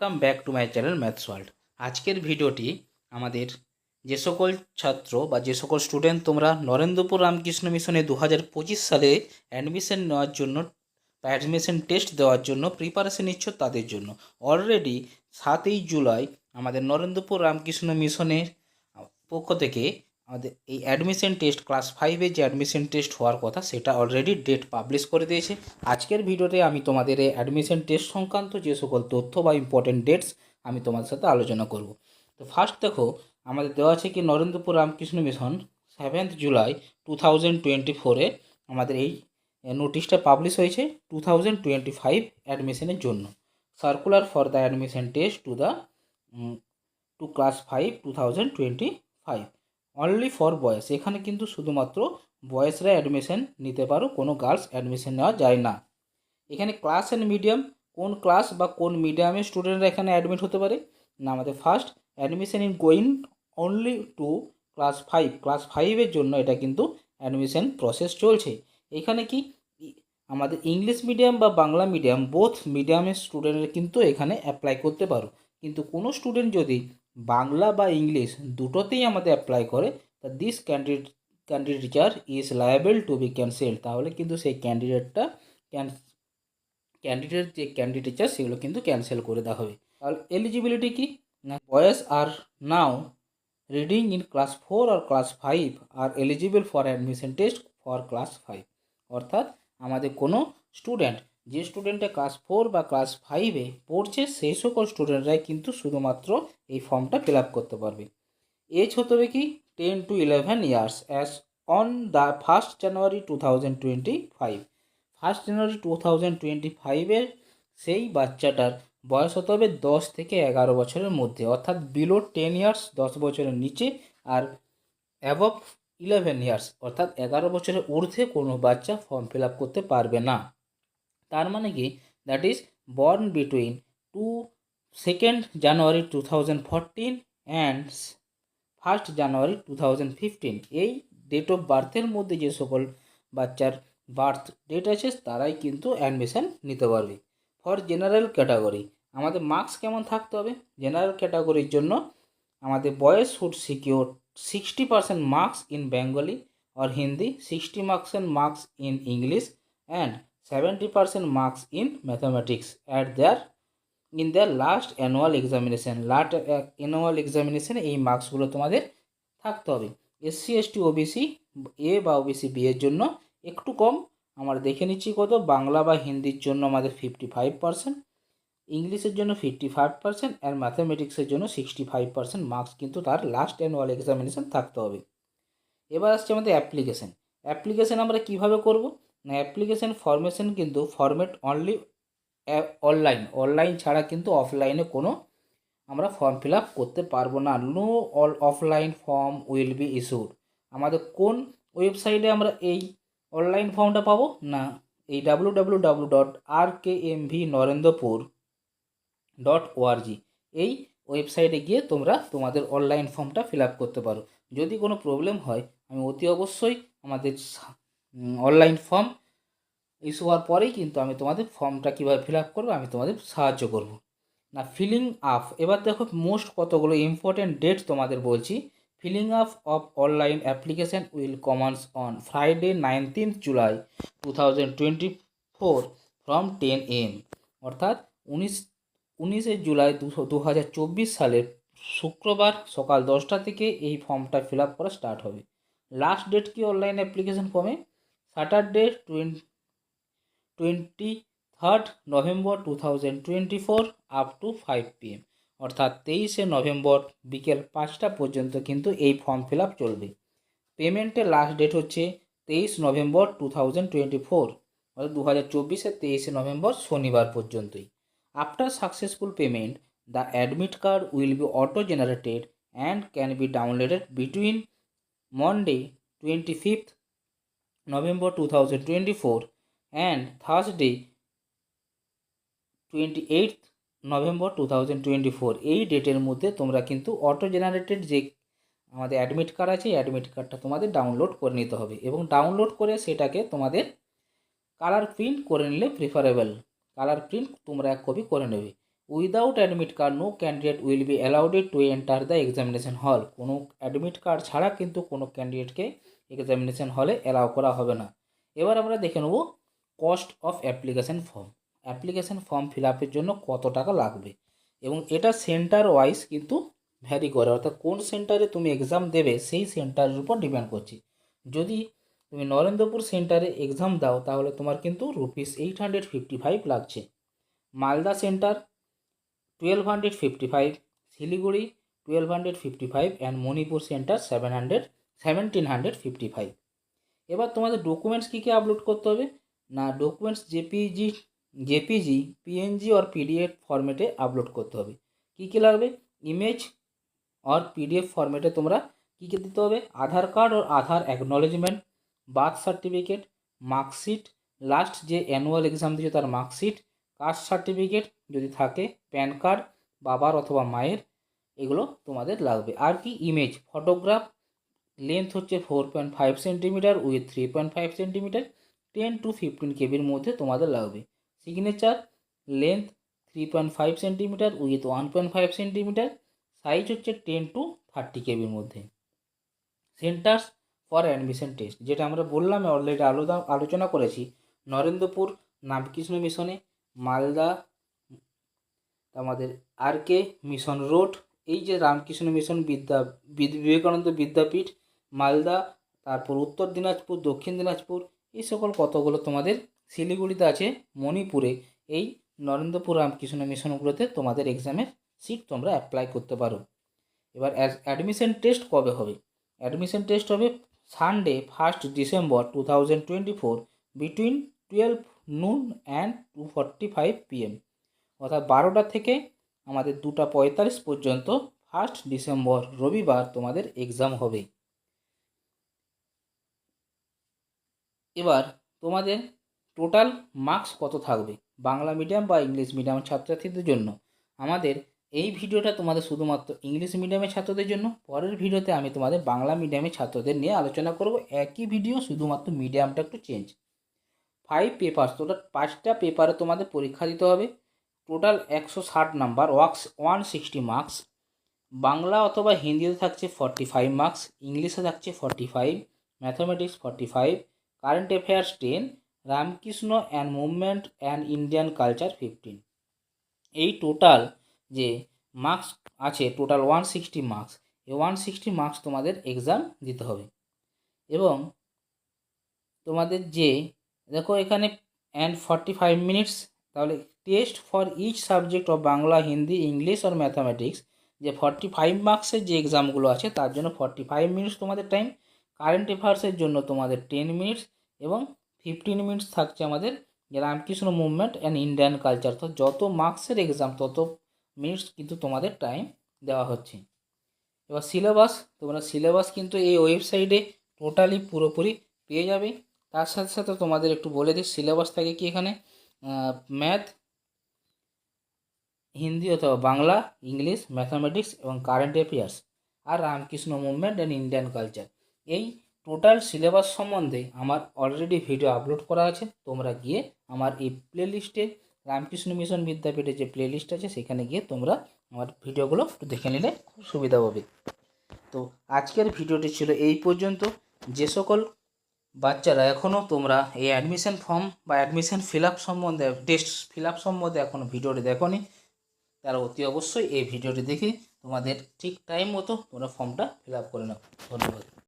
Welcome back to my channel maths world আজকের ভিডিওটি আমাদের যে সকল ছাত্র বা যে সকল স্টুডেন্ট তোমরা নরেন্দ্রপুর রামকৃষ্ণ মিশনে দু হাজার পঁচিশ সালে অ্যাডমিশন নেওয়ার জন্য অ্যাডমিশন টেস্ট দেওয়ার জন্য প্রিপারেশন নিচ্ছ তাদের জন্য। অলরেডি সাতই জুলাই আমাদের নরেন্দ্রপুর রামকৃষ্ণ মিশনের পক্ষ থেকে আমাদের এই অ্যাডমিশন টেস্ট ক্লাস ফাইভে যে অ্যাডমিশন টেস্ট হওয়ার কথা, সেটা অলরেডি ডেট পাবলিশ করে দিয়েছে। আজকের ভিডিওতে আমি তোমাদের এই অ্যাডমিশন টেস্ট সংক্রান্ত যে সকল তথ্য বা ইম্পর্টেন্ট ডেটস আমি তোমাদের সাথে আলোচনা করব। তো ফার্স্ট দেখো, আমাদের দেওয়া আছে কি Narendrapur Ramakrishna Mission seventh July two thousand twenty ফোরে আমাদের এই নোটিশটা পাবলিশ হয়েছে টু থাউজেন্ড টোয়েন্টি ফাইভ অ্যাডমিশনের জন্য। Circular for the admission test to the two class five two thousand twenty five only for boys এখানে কিন্তু শুধুমাত্র বয়েসরা অ্যাডমিশন নিতে পারো, কোনো গার্লস অ্যাডমিশন নেওয়া যায় না। এখানে ক্লাস অ্যান্ড মিডিয়াম কোন ক্লাস বা কোন মিডিয়ামের স্টুডেন্টরা এখানে অ্যাডমিট হতে পারে? না, আমাদের first admission in going only to class five class ফাইভের জন্য এটা কিন্তু অ্যাডমিশন প্রসেস চলছে। এখানে কি আমাদের ইংলিশ মিডিয়াম বা বাংলা মিডিয়াম বোথ মিডিয়ামের স্টুডেন্টরা কিন্তু এখানে অ্যাপ্লাই করতে পারো। কিন্তু কোনো স্টুডেন্ট যদি বাংলা বা ইংলিশ দুটোতেই আমাদের অ্যাপ্লাই করে, তা this candidate candidature is liable to be cancel তাহলে কিন্তু সেই ক্যান্ডিডেটটা ক্যান ক্যান্ডিডেট যে ক্যান্ডিডেচার সেগুলো কিন্তু ক্যান্সেল করে দেওয়া হবে। তাহলে এলিজিবিলিটি কি? না, boys are now reading in class four or class five are eligible for admission test for class five অর্থাৎ আমাদের কোনো স্টুডেন্ট যে স্টুডেন্টটা ক্লাস ফোর বা ক্লাস ফাইভে পড়ছে, সেই সকল স্টুডেন্টরাই কিন্তু শুধুমাত্র এই ফর্মটা ফিল করতে পারবে। এজ হতে হবে কি? Ten to eleven years as on the first January two thousand twenty five first January two thousand twenty ফাইভের সেই বাচ্চাটার বয়স হতে হবে দশ থেকে এগারো বছরের মধ্যে, অর্থাৎ বিলো টেন ইয়ার্স দশ বছরের নিচে আর অ্যাবভ ইলেভেন ইয়ার্স অর্থাৎ এগারো বছরের ঊর্ধ্বে কোনো বাচ্চা ফর্ম ফিল করতে পারবে না। তার মানে কি? That is born between two second January two thousand fourteen and first January two thousand fifteen এই ডেট অফ বার্থের মধ্যে যে সকল বাচ্চার বার্থ ডেট আছে, তারাই কিন্তু অ্যাডমিশন নিতে পারবে। ফর জেনারেল ক্যাটাগরি আমাদের মার্কস কেমন থাকতে হবে? জেনারেল ক্যাটাগরির জন্য আমাদের boys should secure sixty percent marks in Bengali or Hindi sixty percent marks in English and seventy percent marks in mathematics at their in their last annual examination last annual এক্সামিনেশনে এই মার্কসগুলো তোমাদের থাকতে হবে। SC ST OBC A বা OBC B এর জন্য একটু কম। আমরা দেখে নিচ্ছি কত। বাংলা বা হিন্দির জন্য আমাদের ফিফটি ফাইভ পার্সেন্ট ইংলিশের জন্য ফিফটি ফাইভ পার্সেন্ট আর ম্যাথামেটিক্সের জন্য সিক্সটি ফাইভ পার্সেন্ট মার্কস কিন্তু তার লাস্ট অ্যানুয়াল এক্সামিনেশন থাকতে হবে। এবার আসছে আমাদের অ্যাপ্লিকেশন অ্যাপ্লিকেশন আমরা কীভাবে করব? না অ্যাপ্লিকেশন ফরমেশন কিন্তু ফরম্যাট অনলি অনলাইন অনলাইন ছাড়া কিন্তু অফলাইনে কোনো আমরা ফর্ম ফিল আপ করতে পারব না। No all offline form will be issued আমাদের কোন ওয়েবসাইটে আমরা এই অনলাইন ফর্মটা পাবো? না, এই W W dot R K M V Narendrapur dot এই ওয়েবসাইটে গিয়ে তোমরা তোমাদের অনলাইন ফর্মটা ফিল আপ করতে পারো। যদি কোনো প্রবলেম হয়, আমি অতি অবশ্যই আমাদের অনলাইন ফর্ম ইস্যু হওয়ার পরেই কিন্তু আমি তোমাদের ফর্মটা কীভাবে ফিল আপ করব, আমি তোমাদের সাহায্য করব। না ফিলিং আপ এবার দেখো মোস্ট কতগুলো ইম্পর্টেন্ট ডেট তোমাদের বলছি। Filling up of online application will commence on Friday nineteenth July two thousand twenty four from ten AM অর্থাৎ উনিশ, উনিশে জুলাই দুশো দু হাজার চব্বিশ সালের শুক্রবার সকাল দশটা থেকে এই ফর্মটা ফিল আপ করা স্টার্ট হবে। লাস্ট ডেট কি অনলাইন অ্যাপ্লিকেশন ফর্মে Saturday twenty third November two thousand twenty four up to five PM অর্থাৎ তেইশে নভেম্বর বিকেল পাঁচটা পর্যন্ত কিন্তু এই ফর্ম ফিল আপ চলবে। পেমেন্টের লাস্ট ডেট হচ্ছে তেইশ নভেম্বর টু থাউজেন্ড টোয়েন্টি ফোর অর্থাৎ দু হাজার চব্বিশের তেইশে নভেম্বর শনিবার পর্যন্তই। After successful payment the admit card will be auto generated and can be downloaded between Monday twenty fifth four and Thursday twenty eight November two thousand twenty four এই ডেটের মধ্যে তোমরা কিন্তু অটো জেনারেটেড যে আমাদের অ্যাডমিট কার্ড আছে admit কার্ডটা তোমাদের ডাউনলোড করে নিতে হবে এবং ডাউনলোড করে সেটাকে তোমাদের কালার প্রিন্ট করে নিলে প্রিফারেবল কালার প্রিন্ট তোমরা এক কপি করে নেবে। Without admit card no candidate will be allowed to enter the examination hall কোনো অ্যাডমিট কার্ড ছাড়া কিন্তু কোনো ক্যান্ডিডেটকে এক্সামিনেশন হলে অ্যালাউ করা হবে না। এবার আমরা দেখে নেব cost of application form application form fill আপের জন্য কত টাকা লাগবে? এবং এটা সেন্টার ওয়াইজ কিন্তু ভ্যারি করে। অর্থাৎ কোন সেন্টারে তুমি এক্সাম দেবে, সেই সেন্টারের উপর ডিপেন্ড করছে। যদি তুমি নরেন্দ্রপুর সেন্টারে এক্সাম দাও, তাহলে তোমার কিন্তু rupees eight hundred fifty five লাগছে। Malda centre twelve hundred fifty five Siliguri twelve hundred fifty five and Manipur centre seven hundred seventeen hundred fifty five এবার তোমাদের ডকুমেন্টস কী কী আপলোড করতে হবে? না ডকুমেন্টস জেপিজি জেপিজি পিএনজি আর PDF ফরম্যাটে আপলোড করতে হবে। কী কী লাগবে? ইমেজ আর পিডিএফ ফরম্যাটে তোমরা কী কী দিতে হবে? আধার কার্ড ওর Aadhaar acknowledgement birth certificate marksheet last যে অ্যানুয়াল এক্সাম দিয়েছে তার মার্কশিট কাস্ট সার্টিফিকেট যদি থাকে প্যান কার্ড বাবার অথবা মায়ের, এগুলো তোমাদের লাগবে। আর কি? ইমেজ ফটোগ্রাফ লেন্থ হচ্ছে four point five centimetre with three point five centimetre ten to fifteen কেবির মধ্যে তোমাদের লাগবে। Signature length three point five centimetre with one point five centimetre size হচ্ছে টেন টু থার্টি কেবির মধ্যে। সেন্টার্স ফর অ্যাডমিশন টেস্ট যেটা আমরা বললাম already আলোচনা আলোচনা করেছি। নরেন্দ্রপুর রামকৃষ্ণ মিশনে, মালদা, আমাদের আর কে মিশন রোড, এই যে রামকৃষ্ণ মিশন বিদ্যা বিদ- বিবেকানন্দ বিদ্যাপীঠ মালদা, তারপর উত্তর দিনাজপুর, দক্ষিণ দিনাজপুর, এই সকল কতগুলো তোমাদের শিলিগুড়িতে আছে, মণিপুরে। এই নরেন্দ্রপুর রামকৃষ্ণ মিশনগুলোতে তোমাদের এক্সামের সিট তোমরা অ্যাপ্লাই করতে পারো। এবার অ্যাডমিশন টেস্ট কবে হবে? অ্যাডমিশন টেস্ট হবে Sunday first December two thousand twenty four between twelve noon and two forty five PM অর্থাৎ বারোটা থেকে আমাদের দুটা পঁয়তাল্লিশ পর্যন্ত ফার্স্ট ডিসেম্বর রবিবার তোমাদের এক্সাম হবে। এবার তোমাদের টোটাল মার্কস কত থাকবে? বাংলা মিডিয়াম বা ইংলিশ মিডিয়াম ছাত্রছাত্রীদের জন্য। আমাদের এই ভিডিওটা তোমাদের শুধুমাত্র ইংলিশ মিডিয়ামের ছাত্রদের জন্য। পরের ভিডিওতে আমি তোমাদের বাংলা মিডিয়ামের ছাত্রদের নিয়ে আলোচনা করব। একই ভিডিও শুধুমাত্র মিডিয়ামটা একটু চেঞ্জ ফাইভ পেপার টোটাল পাঁচটা পেপারে তোমাদের পরীক্ষা দিতে হবে। টোটাল একশো ষাট নাম্বার ওয়াক্স ওয়ান সিক্সটি মার্কস বাংলা অথবা হিন্দিতে থাকছে ফর্টি ফাইভ মার্কস ইংলিশে থাকছে forty five mathematics forty five current affairs ten Ramakrishna and movement and Indian culture fifteen এই টোটাল যে মার্কস আছে টোটাল ওয়ান সিক্সটি মার্কস এই ওয়ান সিক্সটি মার্কস তোমাদের এক্সাম দিতে হবে। এবং তোমাদের যে, দেখো এখানে অ্যান্ড ফর্টি ফাইভ মিনিটস তাহলে test for each subject of Bangla Hindi English R mathematics যে ফর্টি ফাইভ মার্কসের যে এক্সামগুলো আছে, তার জন্য ফর্টি ফাইভ মিনিটস তোমাদের টাইম কারেন্ট অ্যাফেয়ার্সের জন্য তোমাদের টেন মিনিটস এবং ফিফটিন মিনিটস থাকছে আমাদের Ramakrishna movement and Indian culture তো যত মার্কসের এক্সাম তত মিনিটস কিন্তু তোমাদের টাইম দেওয়া হচ্ছে। এবার সিলেবাস তোমরা সিলেবাস কিন্তু এই ওয়েবসাইটে টোটালি পুরোপুরি পেয়ে যাবে। তার সাথে সাথে তোমাদের একটু বলে দিই সিলেবাস থাকে কি এখানে? ম্যাথ হিন্দি অথবা বাংলা, ইংলিশ ম্যাথামেটিক্স এবং current affairs R Ramakrishna movement and Indian culture এই টোটাল সিলেবাস সম্বন্ধে আমার অলরেডি ভিডিও আপলোড করা আছে। তোমরা গিয়ে আমার এই প্লেলিস্টে রামকৃষ্ণ মিশন বিদ্যাপীঠে যে প্লেলিস্ট আছে, সেখানে গিয়ে তোমরা আমার ভিডিওগুলো দেখে নিলে খুব সুবিধা হবে। তো আজকের ভিডিওটি ছিল এই পর্যন্ত। যে সকল বাচ্চারা এখনও তোমরা এই অ্যাডমিশন ফর্ম বা অ্যাডমিশন ফিল আপ সম্বন্ধে টেস্ট ফিল আপ সম্বন্ধে এখনও ভিডিওটি দেখোনি, তারা অতি অবশ্যই এই ভিডিওটি দেখে তোমাদের ঠিক টাইম মতো তোমরা ফর্মটা ফিল আপ করে নাও। ধন্যবাদ।